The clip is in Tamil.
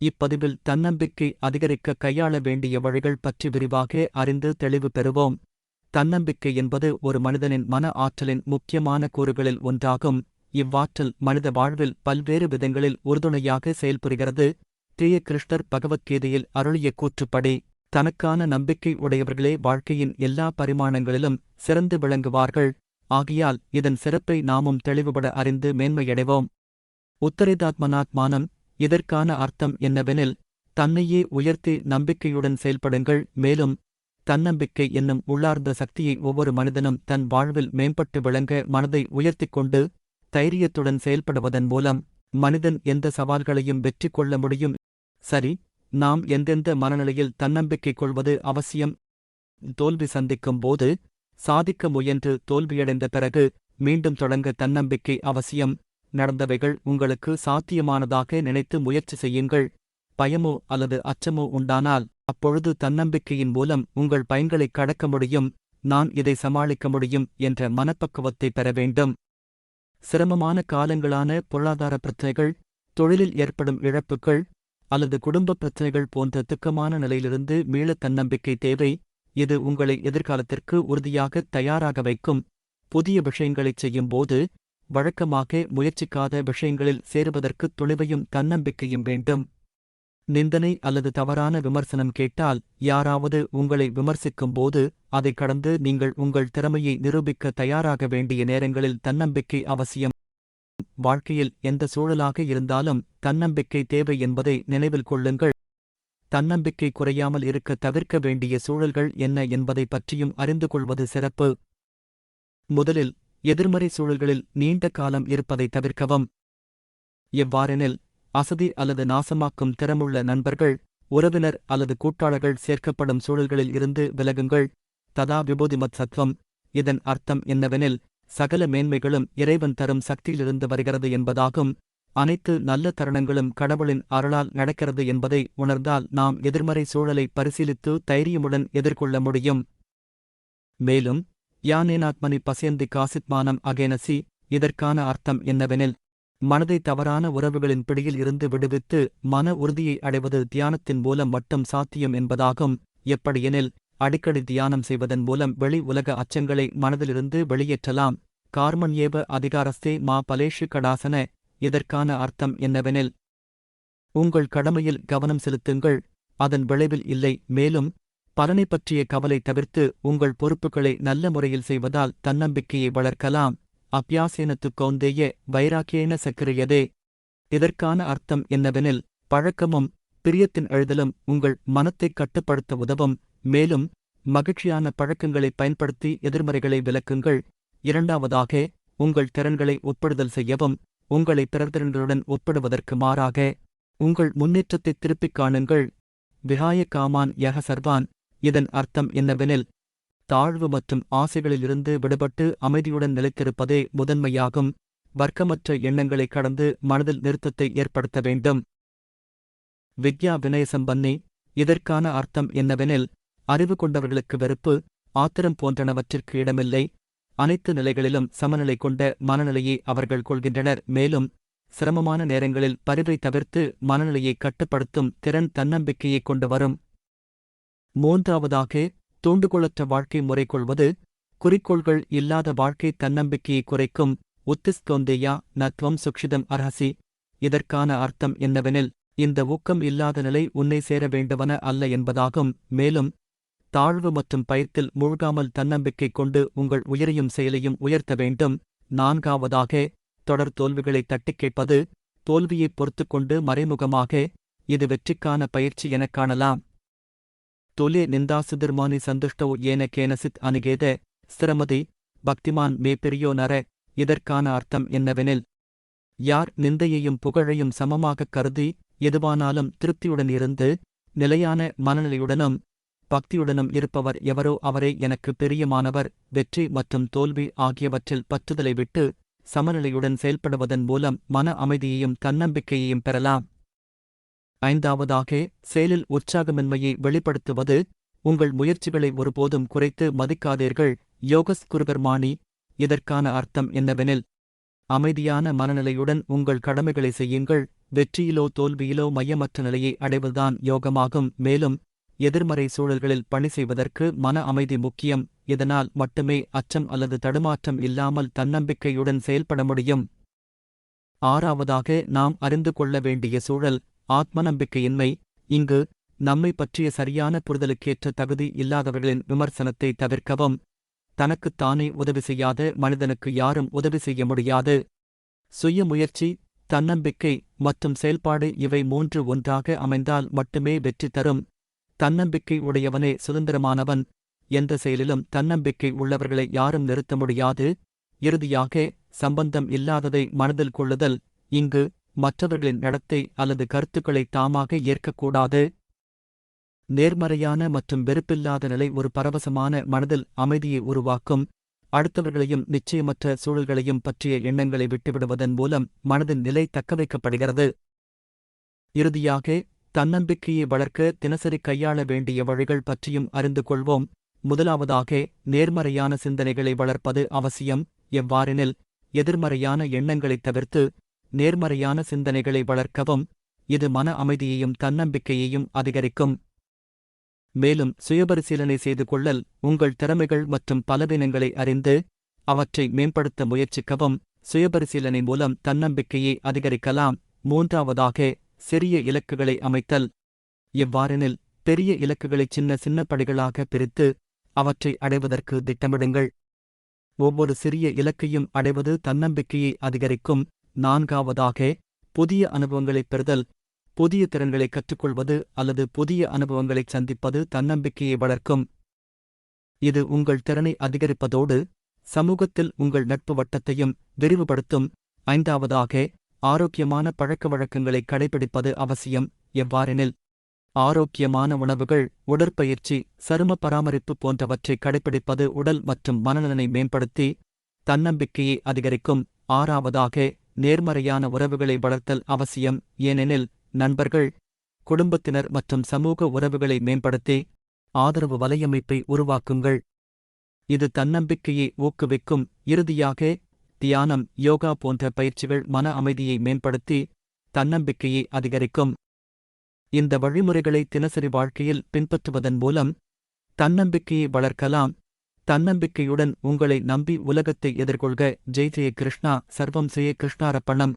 இப்பதிவில் தன்னம்பிக்கை அதிகரிக்க கையாள வேண்டிய வழிகள் பற்றி விரிவாக அறிந்து தெளிவு பெறுவோம். தன்னம்பிக்கை என்பது ஒரு மனிதனின் மன ஆற்றலின் முக்கியமான கூறுகளில் ஒன்றாகும். இவ்வாற்றல் மனித வாழ்வில் பல்வேறு விதங்களில் உறுதுணையாக செயல்புரிகிறது தீய கிருஷ்ணர் பகவத்கீதையில் அருளிய கூற்றுப்படி தனக்கான நம்பிக்கை உடையவர்களே வாழ்க்கையின் எல்லா பரிமாணங்களிலும் சிறந்து விளங்குவார்கள். ஆகையால் இதன் சிறப்பை நாமும் தெளிவுபட அறிந்து மேன்மையடைவோம். உத்தரேதாத்மனாத்மானம் இதற்கான அர்த்தம் என்னவெனில் தன்னையே உயர்த்தி நம்பிக்கையுடன் செயல்படுங்கள் மேலும் தன்னம்பிக்கை என்னும் உள்ளார்ந்த சக்தியை ஒவ்வொரு மனிதனும் தன் வாழ்வில் மேம்பட்டு விளங்க மனதை உயர்த்திக் கொண்டு தைரியத்துடன் செயல்படுவதன் மூலம் மனிதன் எந்த சவால்களையும் வெற்றி கொள்ள முடியும். சரி நாம் எந்தெந்த மனநிலையில் தன்னம்பிக்கை கொள்வது அவசியம்? தோல்வி சந்திக்கும் போது சாதிக்க முயன்று தோல்வியடைந்த பிறகு மீண்டும் தொடங்க தன்னம்பிக்கை அவசியம். நடந்தவைகள் உங்களுக்கு சாத்தியமானதாக நினைத்து முயற்சி செய்யுங்கள். பயமோ அல்லது அச்சமோ உண்டானால் அப்பொழுது தன்னம்பிக்கையின் மூலம் உங்கள் பயன்களை கடக்க முடியும். நான் இதை சமாளிக்க முடியும் என்ற மனப்பக்குவத்தை பெற வேண்டும். சிரமமான காலங்களான பொருளாதார பிரச்சனைகள் தொழிலில் ஏற்படும் இழப்புகள் அல்லது குடும்ப பிரச்சனைகள் போன்ற துக்கமான நிலையிலிருந்து மீள தன்னம்பிக்கை தேவை. இது உங்களை எதிர்காலத்திற்கு உறுதியாக தயாராக வைக்கும். புதிய விஷயங்களைச் செய்யும்போது வழக்கமாக முயற்சிக்காத விஷயங்களில் சேருவதற்கு துணிவையும் தன்னம்பிக்கையும் வேண்டும். நிந்தனை அல்லது தவறான விமர்சனம் கேட்டால் யாராவது உங்களை விமர்சிக்கும் போது அதை கடந்து நீங்கள் உங்கள் திறமையை நிரூபிக்க தயாராக வேண்டிய நேரங்களில் தன்னம்பிக்கை அவசியம். வாழ்க்கையில் எந்த சூழலாக இருந்தாலும் தன்னம்பிக்கை தேவை என்பதை நினைவில் கொள்ளுங்கள். தன்னம்பிக்கை குறையாமல் இருக்க தவிர்க்க வேண்டிய சூழல்கள் என்ன என்பதை பற்றியும் அறிந்து கொள்வது சிறப்பு. முதலில் எதிர்மறை சூழல்களில் நீண்ட காலம் இருப்பதை தவிர்க்கவும். எவ்வாறெனில் அசதி அல்லது நாசமாக்கும் திறமுள்ள நண்பர்கள் உறவினர் அல்லது கூட்டாளர்கள் சேர்க்கப்படும் சூழல்களில் இருந்து விலகுங்கள். ததா விபூதிமத் சத்வம் இதன் அர்த்தம் என்னவெனில் சகல மேன்மைகளும் இறைவன் தரும் சக்தியிலிருந்து வருகிறது என்பதாகும். அனைத்து நல்ல தருணங்களும் கடவுளின் அருளால் நடக்கிறது என்பதை உணர்ந்தால் நாம் எதிர்மறை சூழலை பரிசீலித்து தைரியமுடன் எதிர்கொள்ள முடியும். மேலும் யானேனாத்மனி பசேந்தி காசித்மானம் அகேனசி இதற்கான அர்த்தம் என்னவெனில் மனதை தவறான உறவுகளின் பிடியில் இருந்து விடுவித்து மன உறுதியை அடைவது தியானத்தின் மூலம் மட்டும் சாத்தியம் என்பதாகும். எப்படியெனில் அடிக்கடி தியானம் செய்வதன் மூலம் வெளி உலக அச்சங்களை மனதிலிருந்து வெளியேற்றலாம். கார்மண்யேவ அதிகாரஸ்தே மா பலேஷு கடாசன. இதற்கான அர்த்தம் என்னவெனில் உங்கள் கடமையில் கவனம் செலுத்துங்கள். அதன் விளைவில் இல்லை மேலும் பலனை பற்றிய கவலை தவிர்த்து உங்கள் பொறுப்புகளை நல்ல முறையில் செய்வதால் தன்னம்பிக்கையை வளர்க்கலாம். அபியாசேனத்து கௌந்தேய வைராக்கியேன சக்கிரியதே. இதற்கான அர்த்தம் என்னவெனில் பழக்கமும் பிரியத்தின் எழுதலும் உங்கள் மனத்தைக் கட்டுப்படுத்த உதவும். மேலும் மகிழ்ச்சியான பழக்கங்களை பயன்படுத்தி எதிர்மறைகளை விலக்குங்கள் இரண்டாவதாக உங்கள் திறன்களை ஒப்பிடுதல் செய்யவும் உங்களை பிறர்திறன்களுடன் ஒப்பிடுவதற்கு மாறாக உங்கள் முன்னேற்றத்தை திருப்பிக் காணுங்கள். விஹாய காமான் யக சர்வான் இதன் அர்த்தம் என்னவெனில் தாழ்வு மற்றும் ஆசைகளிலிருந்து விடுபட்டு அமைதியுடன் நிலைத்திருப்பதே முதன்மையாகும். வர்க்கமற்ற எண்ணங்களை கடந்து மனதில் நிறுத்தத்தை ஏற்படுத்த வேண்டும். வித்யா வினயசம்பன்னி இதற்கான அர்த்தம் என்னவெனில் அறிவு கொண்டவர்களுக்கு வெறுப்பு ஆத்திரம் போன்றனவற்றிற்கு இடமில்லை. அனைத்து நிலைகளிலும் சமநிலை கொண்ட மனநிலையை அவர்கள் கொள்கின்றனர். மேலும் சிரமமான நேரங்களில் பரிவை தவிர்த்து மனநிலையை கட்டுப்படுத்தும் திறன் தன்னம்பிக்கையைக் கொண்டு வரும். மூன்றாவதாக தூண்டுகோளற்ற வாழ்க்கை முறை கொள்வது குறிக்கோள்கள் இல்லாத வாழ்க்கை தன்னம்பிக்கையை குறைக்கும் உத்திஸ்தோந்தேயா நத்வம் சுக்ஷிதம் அர்ஹசி. இதற்கான அர்த்தம் என்னவெனில் இந்த ஊக்கம் இல்லாத நிலை உன்னை சேர வேண்டுவன அல்ல என்பதாகும். மேலும் தாழ்வு மற்றும் பயத்தில் மூழ்காமல் தன்னம்பிக்கை கொண்டு உங்கள் உயிரையும் செயலையும் உயர்த்த வேண்டும். நான்காவதாக தொடர் தோல்விகளை தட்டிக் கேட்பது தோல்வியைப் பொறுத்துக்கொண்டு மறைமுகமாக இது வெற்றிக்கான பயிற்சி எனக் காணலாம். தொலே நிந்தாசுதிர்மானி சந்துஷ்டோ ஏன கேனசித் அணுகேத ஸ்திரமதி பக்திமான் மே பெரியோ நர இதற்கான அர்த்தம் என்னவெனில் யார் நிந்தையையும் புகழையும் சமமாகக் கருதி எதுவானாலும் திருப்தியுடன் இருந்து நிலையான மனநிலையுடனும் பக்தியுடனும் இருப்பவர் எவரோ அவரே எனக்கு பிரியமானவர் வெற்றி மற்றும் தோல்வி ஆகியவற்றில் பற்றுதலை விட்டு சமநிலையுடன் செயல்படுவதன் மூலம் மன அமைதியையும் தன்னம்பிக்கையையும் பெறலாம். ஐந்தாவதாக செயலில் உற்சாகமின்மையை வெளிப்படுத்துவது உங்கள் முயற்சிகளை ஒருபோதும் குறைத்து மதிக்காதீர்கள் யோகஸ் குருபெர்மானி. இதற்கான அர்த்தம் என்னவெனில் அமைதியான மனநிலையுடன் உங்கள் கடமைகளை செய்யுங்கள் வெற்றியிலோ தோல்வியிலோ மையமற்ற நிலையை அடைவதுதான் யோகமாகும். மேலும் எதிர்மறை சூழல்களில் பணி செய்வதற்கு மன அமைதி முக்கியம். இதனால் மட்டுமே அச்சம் அல்லது தடுமாற்றம் இல்லாமல் தன்னம்பிக்கையுடன் செயல்பட முடியும். ஆறாவதாக நாம் அறிந்து கொள்ள வேண்டிய சூழல் ஆத்ம நம்பிக்கையின்மை இங்கு நம்மை பற்றிய சரியான புரிதலுக்கேற்ற தகுதி இல்லாதவர்களின் விமர்சனத்தை தவிர்க்கவும். தனக்குத்தானே உதவி செய்யாத மனிதனுக்கு யாரும் உதவி செய்ய முடியாது. சுய முயற்சி தன்னம்பிக்கை மற்றும் செயல்பாடு இவை மூன்று ஒன்றாக அமைந்தால் மட்டுமே வெற்றி தரும். தன்னம்பிக்கை உடையவனே சுதந்திரமானவன். எந்த செயலிலும் தன்னம்பிக்கை உள்ளவர்களை யாரும் நிறுத்த முடியாது. இறுதியாக சம்பந்தம் இல்லாததை மனதில் கொள்ளுதல். இங்கு மற்றவர்களின் நடத்தை அல்லது கருத்துக்களை தாமாக ஏற்கக்கூடாது. நேர்மறையான மற்றும் வெறுப்பில்லாத நிலை ஒரு பரவசமான மனதில் அமைதியை உருவாக்கும். அடுத்தவர்களையும் நிச்சயமற்ற சூழல்களையும் பற்றிய எண்ணங்களை விட்டுவிடுவதன் மூலம் மனதின் நிலை தக்கவைக்கப்படுகிறது. இறுதியாக தன்னம்பிக்கையை வளர்க்க தினசரி கையாள வேண்டிய வழிகள் பற்றியும் அறிந்து கொள்வோம். முதலாவதாக நேர்மறையான சிந்தனைகளை வளர்ப்பது அவசியம். எவ்வாறெனில் எதிர்மறையான எண்ணங்களைத் தவிர்த்து நேர்மறையான சிந்தனைகளை வளர்க்கவும் இது மன அமைதியையும் தன்னம்பிக்கையையும் அதிகரிக்கும். மேலும் சுயபரிசீலனை செய்து கொள்ளல் உங்கள் திறமைகள் மற்றும் பலவீனங்களை அறிந்து அவற்றை மேம்படுத்த முயற்சிக்கவும் சுயபரிசீலனை மூலம் தன்னம்பிக்கையை அதிகரிக்கலாம். மூன்றாவதாக சிறிய இலக்குகளை அமைத்தல். இவ்வாறெனில் பெரிய இலக்குகளை சின்ன சின்ன படிகளாக பிரித்து அவற்றை அடைவதற்கு திட்டமிடுங்கள். ஒவ்வொரு சிறிய இலக்கையும் அடைவது தன்னம்பிக்கையை அதிகரிக்கும். நான்காவதாக புதிய அனுபவங்களைப் பெறுதல் புதிய திறன்களை கற்றுக்கொள்வது அல்லது புதிய அனுபவங்களைச் சந்திப்பது தன்னம்பிக்கையை வளர்க்கும். இது உங்கள் திறனை அதிகரிப்பதோடு சமூகத்தில் உங்கள் நட்பு வட்டத்தையும் விரிவுபடுத்தும். ஐந்தாவதாக ஆரோக்கியமான பழக்க வழக்கங்களை கடைபிடிப்பது அவசியம் எவ்வாறெனில் ஆரோக்கியமான உணவுகள் உடற்பயிற்சி சரும பராமரிப்பு போன்றவற்றை கடைபிடிப்பது உடல் மற்றும் மனநலனை மேம்படுத்தி தன்னம்பிக்கையை அதிகரிக்கும். ஆறாவதாக நேர்மறையான உறவுகளை வளர்த்தல் அவசியம். ஏனெனில் நண்பர்கள் குடும்பத்தினர் மற்றும் சமூக உறவுகளை மேம்படுத்தி ஆதரவு வலையமைப்பை உருவாக்குங்கள். இது தன்னம்பிக்கையை ஊக்குவிக்கும். இறுதியாக தியானம் யோகா போன்ற பயிற்சிகள் மன அமைதியை மேம்படுத்தி தன்னம்பிக்கையை அதிகரிக்கும். இந்த வழிமுறைகளை தினசரி வாழ்க்கையில் பின்பற்றுவதன் மூலம் தன்னம்பிக்கையை வளர்க்கலாம். தன்னம்பிக்கையுடன் உங்களை நம்பி உலகத்தை எதிர்கொள்க. ஜெய் ஜெய கிருஷ்ணா சர்வம் ஜெய கிருஷ்ணாரப்பணம்